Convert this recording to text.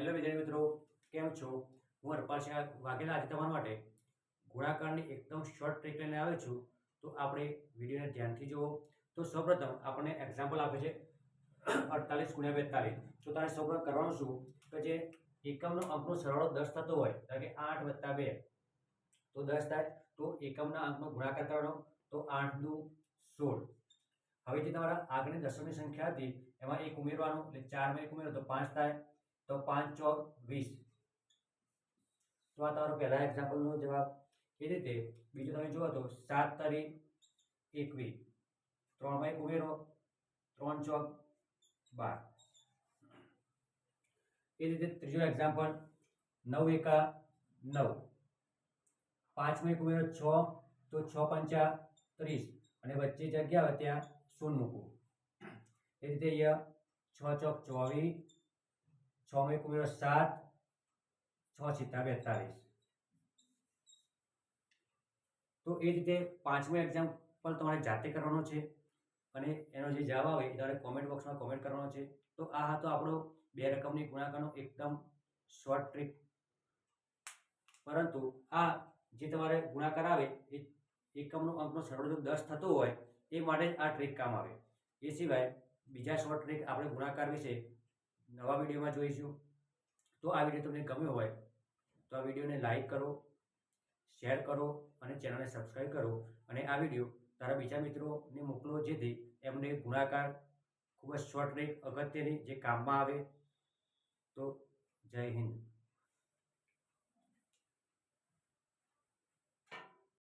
Hello વિદ્યાર્થી મિત્રો, કેમ છો? હું હરપાલ વાઘેલા આજે તમારા માટે ગોળાકારની એકદમ શોર્ટ ટ્રીક લઈને આવ્યો છું. તો આપણે વિડીયોને ધ્યાનથી જુઓ. તો સૌપ્રથમ આપણને એક્ઝામ્પલ આપે છે અડતાલીસ ગુણ્યા બેતાલીસ. તો તારે સૌપ્રથમ કરવાનું શું? કે જે એકમનો અંકનો સરવાળો દસ થતો હોય, ધારો કે આઠ વત્તા બે. તો દસ થાય, તો એકમના અંકનો ગુણાકાર કરવાનો. તો આઠ દુ સોળ. હવે જે તમારા આગળની દસોની સંખ્યા હતી, એમાં એક ઉમેરવાનું, એટલે ચારમાં એક ઉમેરો, તો પાંચ થાય. તો પાંચ ચોક વીસ. તો આ તમારો પહેલા એક્ઝામ્પલનો જવાબ એ રીતે બીજું તમે જુઓ તો સાત તારીખ એકવીસ ત્રણમાં એક ઉમેરો. ત્રણ ચોક બાર. એ રીતે ત્રીજો એક્ઝામ્પલ નવ એકા નવ. પાંચમાં એક ઉમેરો છ, તો છ પંચા ત્રીસ. અને વચ્ચે જગ્યા હોય ત્યાં શૂન્ય મૂકવું. એ રીતે અહીંયા છ ચોક ચોવીસ છ માં એક સાત, છ સિત્તા બેતાલીસ. તો એ રીતે પાંચમું એક્ઝામ્પલ તમારે જાતે કરવાનો છે અને એનો જે જવાબ આવે એ તમારે કોમેન્ટ બોક્સમાં કોમેન્ટ કરવાનો છે. તો આ હતો આપણો બે રકમની ગુણાકારનો એકદમ શોર્ટ ટ્રીક પરંતુ આ જે તમારે ગુણાકાર આવે એ એકમનો અંકનો સરવાળો જો દસ થતો હોય એ માટે આ ટ્રીક કામ આવે. એ સિવાય બીજા શોર્ટ ટ્રીક આપણે ગુણાકાર વિશે નવા વિડીયોમાં જોઈશું. તો આ વીડિયો તમને ગમ્યો હોય, તો આ વિડીયોને લાઈક કરો, શેર કરો અને ચેનલને સબસ્ક્રાઈબ કરો. અને આ વીડિયો તારા બીજા મિત્રોને મોકલો જેથી એમને ગુણાકાર ખૂબ જ શોર્ટ ટ્રીક અગત્યની જે કામમાં આવે. તો જય હિન્દ.